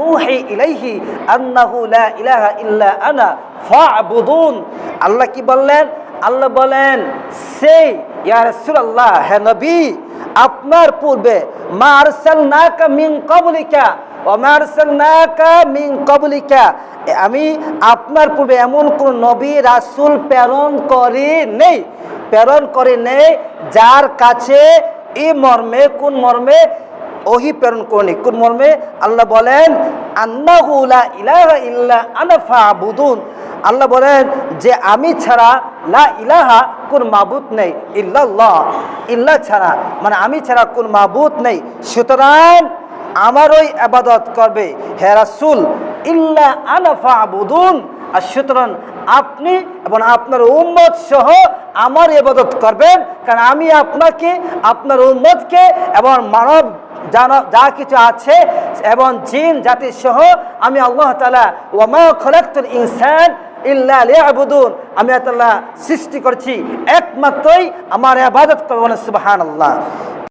নুহি ইলাইহি আন্নাহু লা ইলাহা ইল্লা আনা ফা'বুদুন। আল্লাহ কি বললেন? আল্লাহ বলেন, সেই, ইয়া রাসূলুল্লাহ, হে নবী, আপনার পূর্বে মা আরসালনাকা মিন ক্বাবলিকা আমি আপনার পূর্বে এমন কোন নবী, রাসুল প্রেরণ করি নেই, প্রেরণ করে নেই, যার কাছে এই মর্মে, কোন মর্মে ওহি প্রেরণ করনি কোন মর্মে? আল্লাহ বলেন, আন্নাহু লা ইলাহা ইল্লা আনা ফাবুদুন। আল্লাহ বলেন, যে আমি ছাড়া লা ইলাহা কোন মাবুদ নেই ইল্লাহ ছাড়া মানে আমি ছাড়া কোন মাবুদ নেই। সুতরাং আমারই আবাদত করবে, হে রাসূল, ইল্লা আনা ফাবুদুন। আর সুতরাং আপনি এবং আপনার উম্মত সহ আমার ইবাদত করবেন। কারণ আমি আপনাকে, আপনার উম্মতকে এবং মানব যা কিছু আছে এবং জিন, জাতি সহ আমি আল্লাহ তালা ওমা খলাক্তুল ইনসান ইল্লা লিয়াবুদুন, আমি আল্লাহ সৃষ্টি করছি একমাত্রই আমার ইবাদত করবেন, সুবহানাল্লাহ।